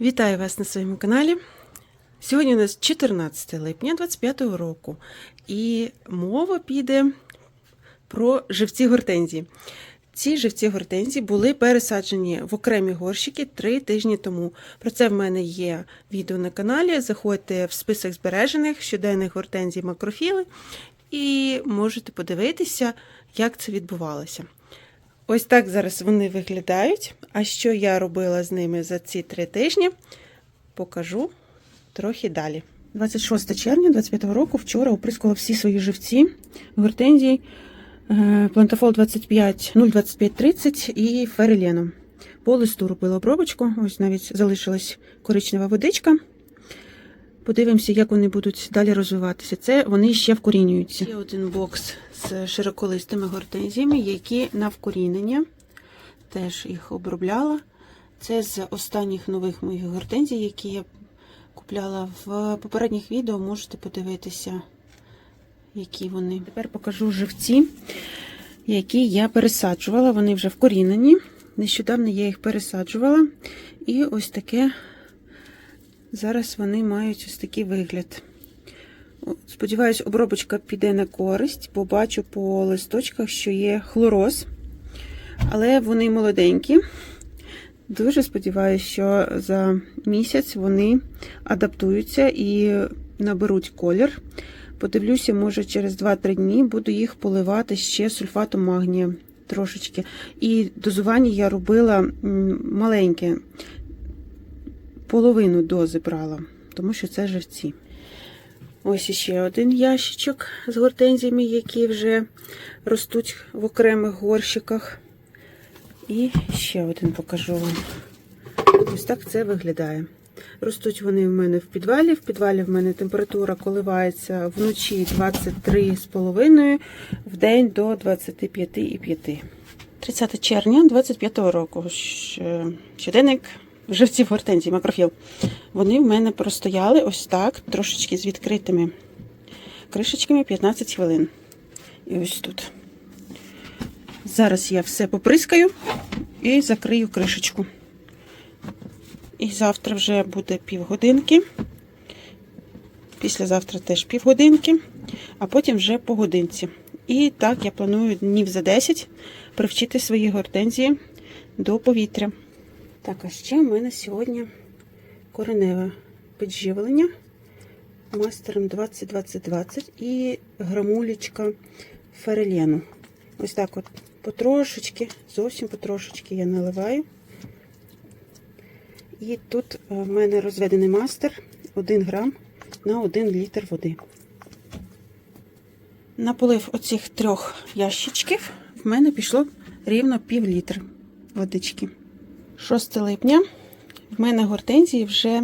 Вітаю вас на своєму каналі. Сьогодні у нас 14 липня 2025 року, і мова піде про живці гортензії. Ці живці гортензії були пересаджені в окремі горщики три тижні тому. Про це в мене є відео на каналі. Заходьте в список збережених щоденних гортензій макрофіли і можете подивитися, як це відбувалося. Ось так зараз вони виглядають. А що я робила з ними за ці три тижні, покажу трохи далі. 26 червня 25 року вчора оприскувала всі свої живці гортензій е, Плантафол 25 025 30 і Фереленом. По листу робила обробочку, ось навіть залишилась коричнева водичка. Подивимося, як вони будуть далі розвиватися. Це вони ще вкорінюються. Ще один бокс з широколистими гортензіями, які на вкорінення. Теж їх обробляла. Це з останніх нових моїх гортензій, які я купляла в попередніх відео. Можете подивитися, які вони. Тепер покажу живці, які я пересаджувала. Вони вже вкорінені. Нещодавно я їх пересаджувала. І ось таке Зараз вони мають ось такий вигляд. Сподіваюсь, обробочка піде на користь, бо бачу по листочках, що є хлороз, але вони молоденькі. Дуже сподіваюся, що за місяць вони адаптуються і наберуть колір. Подивлюся, може, через 2-3 дні буду їх поливати ще сульфатом магнія трошечки. І дозування я робила маленьке половину дози брала, тому що це живці. Ось іще один ящичок з гортензіями, які вже ростуть в окремих горщиках. І ще один покажу вам. Ось так це виглядає. Ростуть вони в мене в підвалі. В підвалі в мене температура коливається вночі 23,5, в день до 25,5. 30 червня 25 року. Щоденник живців гортензії, макрофіл. Вони в мене простояли ось так, трошечки з відкритими кришечками 15 хвилин. І ось тут. Зараз я все поприскаю і закрию кришечку. І завтра вже буде півгодинки. Післязавтра теж півгодинки, а потім вже по годинці. І так я планую днів за 10 привчити свої гортензії до повітря. Так, а ще в мене сьогодні кореневе підживлення мастером 20-20-20 і грамулечка ферелену. Ось так от потрошечки, зовсім потрошечки я наливаю. І тут в мене розведений мастер 1 грам на 1 літр води. На полив оцих трьох ящичків в мене пішло рівно пів літра водички. 6 липня. В мене гортензії вже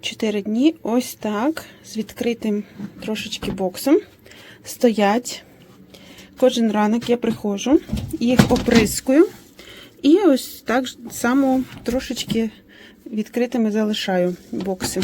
4 дні ось так, з відкритим трошечки боксом. Стоять. Кожен ранок я приходжу, їх оприскую. І ось так само трошечки відкритими залишаю бокси.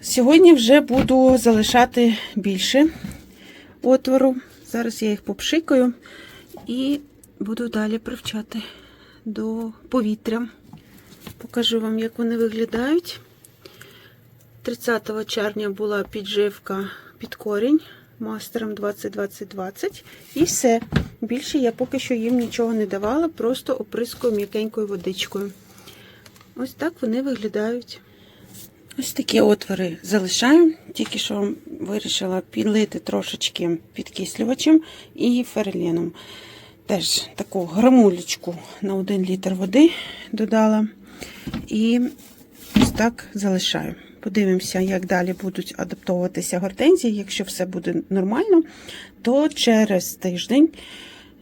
Сьогодні вже буду залишати більше отвору. Зараз я їх попшикаю і буду далі привчати до повітря. Покажу вам, як вони виглядають. 30 червня була підживка під корінь мастером 20-20-20. І все. Більше я поки що їм нічого не давала, просто оприскую м'якенькою водичкою. Ось так вони виглядають. Ось такі отвори залишаю. Тільки що вирішила підлити трошечки підкислювачем і ферленом. Теж таку грамулечку на 1 літр води додала. І ось так залишаю. Подивимося, як далі будуть адаптовуватися гортензії. Якщо все буде нормально, то через тиждень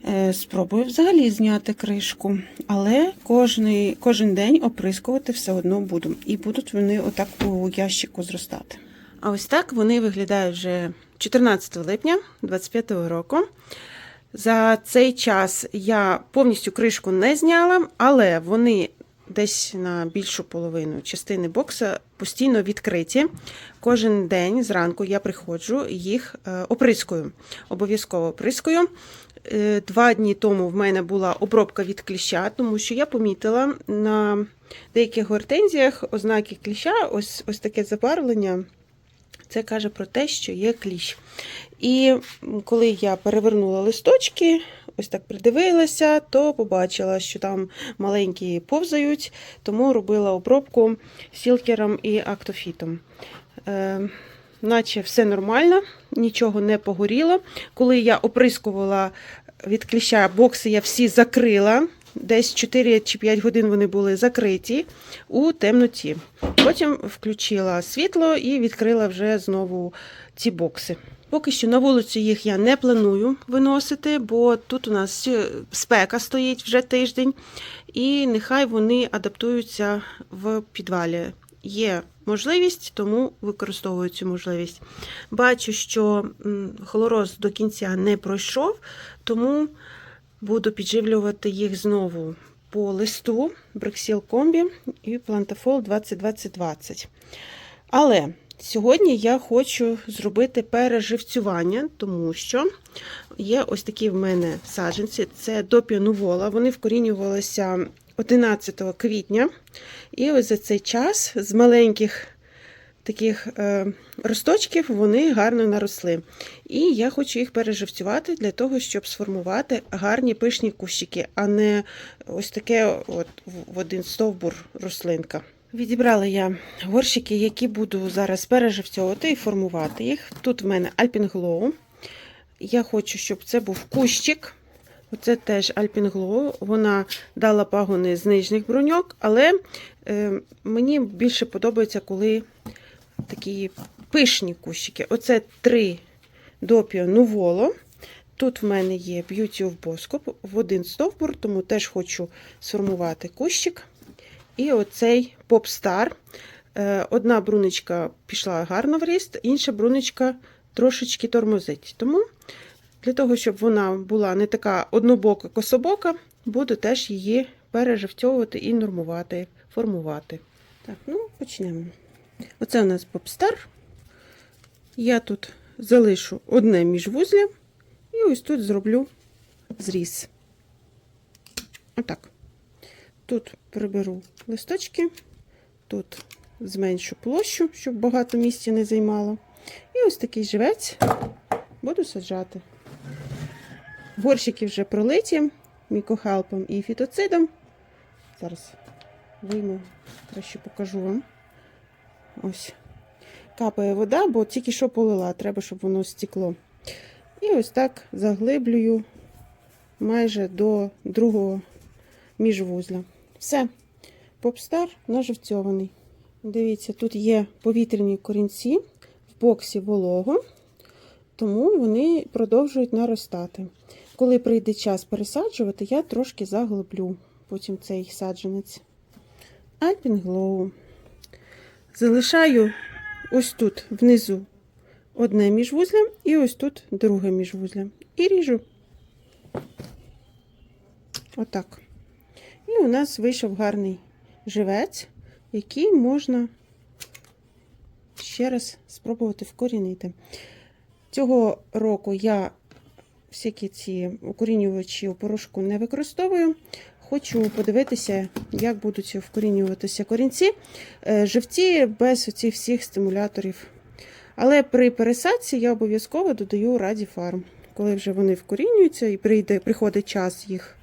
е, спробую взагалі зняти кришку. Але кожний, кожен день оприскувати все одно буду. І будуть вони отак у ящику зростати. А ось так вони виглядають вже 14 липня 2025 року. За цей час я повністю кришку не зняла, але вони десь на більшу половину частини бокса постійно відкриті. Кожен день зранку я приходжу, їх оприскую. Обов'язково оприскую. Е, Два дні тому в мене була обробка від кліща, тому що я помітила на деяких гортензіях ознаки кліща, ось, ось таке забарвлення. Це каже про те, що є кліщ. І коли я перевернула листочки, ось так придивилася, то побачила, що там маленькі повзають, тому робила обробку сілкером і актофітом. Е, наче все нормально, нічого не погоріло. Коли я оприскувала від кліща бокси, я всі закрила. Десь 4 чи 5 годин вони були закриті у темноті. Потім включила світло і відкрила вже знову ці бокси. Поки що на вулицю їх я не планую виносити, бо тут у нас е, спека стоїть вже тиждень, і нехай вони адаптуються в підвалі. Є можливість, тому використовую цю можливість. Бачу, що м, хлороз до кінця не пройшов, тому буду підживлювати їх знову по листу Брексіл Комбі і Плантафол 2020. Але сьогодні я хочу зробити переживцювання, тому що є ось такі в мене саджанці. Це допіанувола. Вони вкорінювалися 11 квітня. І ось за цей час з маленьких таких е, росточків вони гарно наросли. І я хочу їх переживцювати для того, щоб сформувати гарні пишні кущики, а не ось таке от в один стовбур рослинка. Відібрала я горщики, які буду зараз переживцьовувати і формувати їх. Тут в мене Glow. Я хочу, щоб це був кущик. Оце теж Glow. Вона дала пагони з нижніх бруньок, але е, мені більше подобається, коли такі пишні кущики. Оце три допіо нуволо. Тут в мене є Beauty of Bosco в один стовбур, тому теж хочу сформувати кущик. І оцей Popstar. Е, Одна бруничка пішла гарно в ріст, інша бруничка трошечки тормозить. Тому для того, щоб вона була не така однобока, кособока, буду теж її переживцьовувати і нормувати, формувати. Так, ну почнемо. Оце у нас Popstar. Я тут залишу одне міжвузля і ось тут зроблю зріз. Отак. Тут приберу листочки, тут зменшу площу, щоб багато місця не займало. І ось такий живець буду саджати. Горщики вже пролиті мікохелпом і фітоцидом. Зараз вийму, краще покажу вам. Ось. Капає вода, бо тільки що полила, треба, щоб воно стекло. І ось так заглиблюю майже до другого міжвузля. Все, попстар наживцьований. Дивіться, тут є повітряні корінці, в боксі волого, тому вони продовжують наростати. Коли прийде час пересаджувати, я трошки заглиблю потім цей саджанець. Glow. Залишаю ось тут внизу одне міжвузля і ось тут друге міжвузля. І ріжу. Отак. І у нас вийшов гарний живець, який можна ще раз спробувати вкорінити. Цього року я всякі ці укорінювачі у порошку не використовую. Хочу подивитися, як будуть вкорінюватися корінці. Е, Живці без цих всіх стимуляторів. Але при пересадці я обов'язково додаю радіфарм. Коли вже вони вкорінюються і прийде, приходить час їх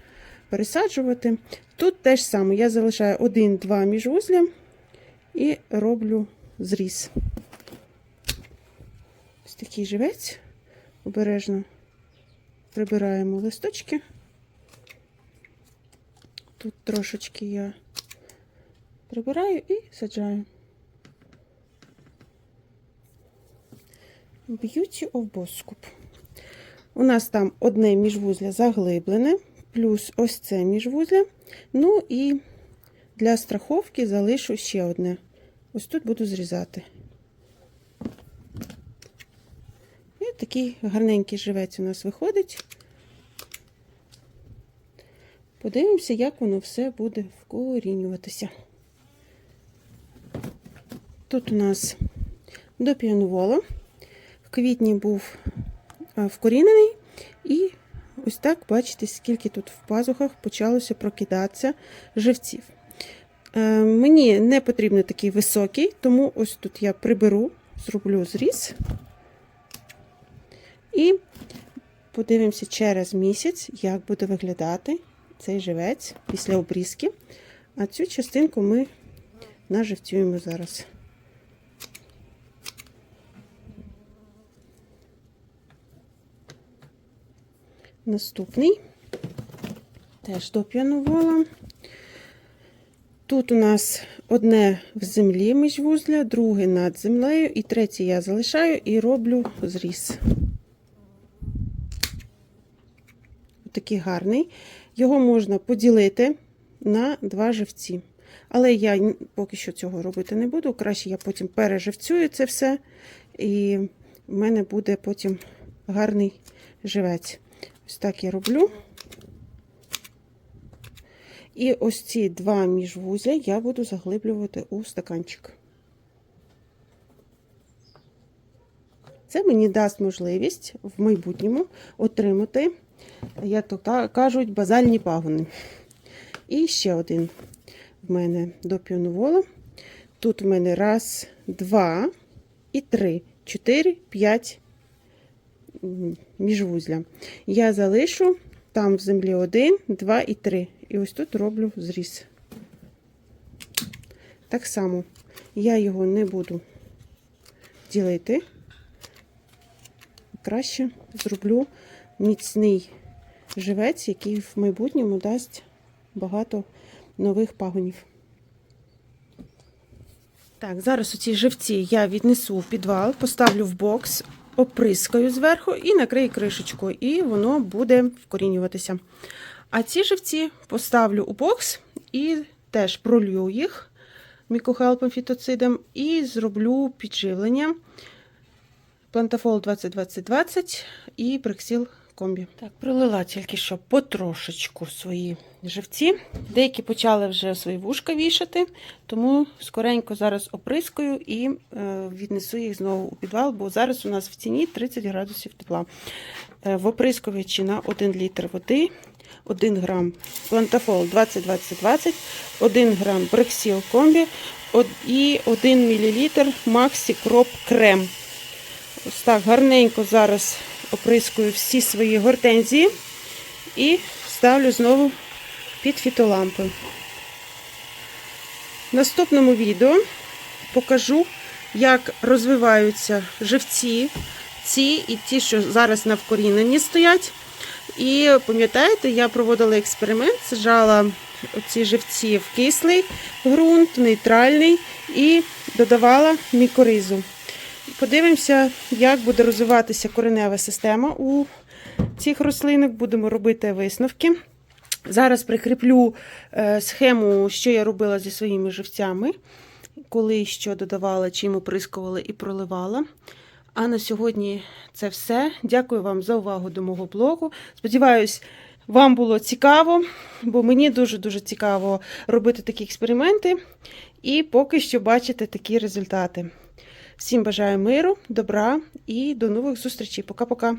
пересаджувати. Тут теж саме я залишаю один-два міжвузля і роблю зріз. Ось такий живець. Обережно прибираємо листочки. Тут трошечки я прибираю і саджаю. Of Boskop. У нас там одне міжвузля заглиблене, плюс ось це міжвузля. Ну і для страховки залишу ще одне. Ось тут буду зрізати. І такий гарненький живець у нас виходить. Подивимося, як воно все буде вкорінюватися. Тут у нас допіанувало. В квітні був вкорінений і ось так бачите, скільки тут в пазухах почалося прокидатися живців. Е, мені не потрібен такий високий, тому ось тут я приберу, зроблю зріз. І подивимося через місяць, як буде виглядати цей живець після обрізки. А цю частинку ми наживцюємо зараз. Наступний теж до п'яновола. Тут у нас одне в землі міжвузля, друге над землею, і третє я залишаю і роблю зріз. Такий гарний. Його можна поділити на два живці. Але я поки що цього робити не буду. Краще я потім переживцюю це все, і в мене буде потім гарний живець. Ось так я роблю. І ось ці два міжвузля я буду заглиблювати у стаканчик. Це мені дасть можливість в майбутньому отримати, як то кажуть, базальні пагони. І ще один в мене до піоновола. Тут в мене раз, два і три, чотири, п'ять міжвузля. Я залишу там в землі один, два і три. І ось тут роблю зріз. Так само я його не буду ділити. Краще зроблю міцний живець, який в майбутньому дасть багато нових пагонів. Так, зараз оці живці я віднесу в підвал, поставлю в бокс, оприскаю зверху і накрию кришечкою, і воно буде вкорінюватися. А ці живці поставлю у бокс і теж пролью їх мікохелпом фітоцидом і зроблю підживлення Плантафол 2020 і Брексіл комбі. Так, пролила тільки що потрошечку свої живці. Деякі почали вже свої вушка вішати, тому скоренько зараз оприскую і е, віднесу їх знову у підвал, бо зараз у нас в ціні 30 градусів тепла. Е, в оприскувачі на 1 літр води. 1 грам плантафол 20-20-20, 1 грам брексіл комбі і 1 мл Максі Кроп крем. Ось так гарненько зараз оприскую всі свої гортензії і ставлю знову під фітолампи. В наступному відео покажу, як розвиваються живці, ці і ті, що зараз на вкоріненні стоять. І пам'ятаєте, я проводила експеримент, сажала ці живці в кислий ґрунт, нейтральний, і додавала мікоризу. Подивимося, як буде розвиватися коренева система у цих рослинок. Будемо робити висновки. Зараз прикріплю е, схему, що я робила зі своїми живцями, коли що додавала, чим оприскувала і проливала. А на сьогодні це все. Дякую вам за увагу до мого блогу. Сподіваюсь, вам було цікаво, бо мені дуже-дуже цікаво робити такі експерименти і поки що бачити такі результати. Всім бажаю миру, добра і до нових зустрічей. Пока-пока.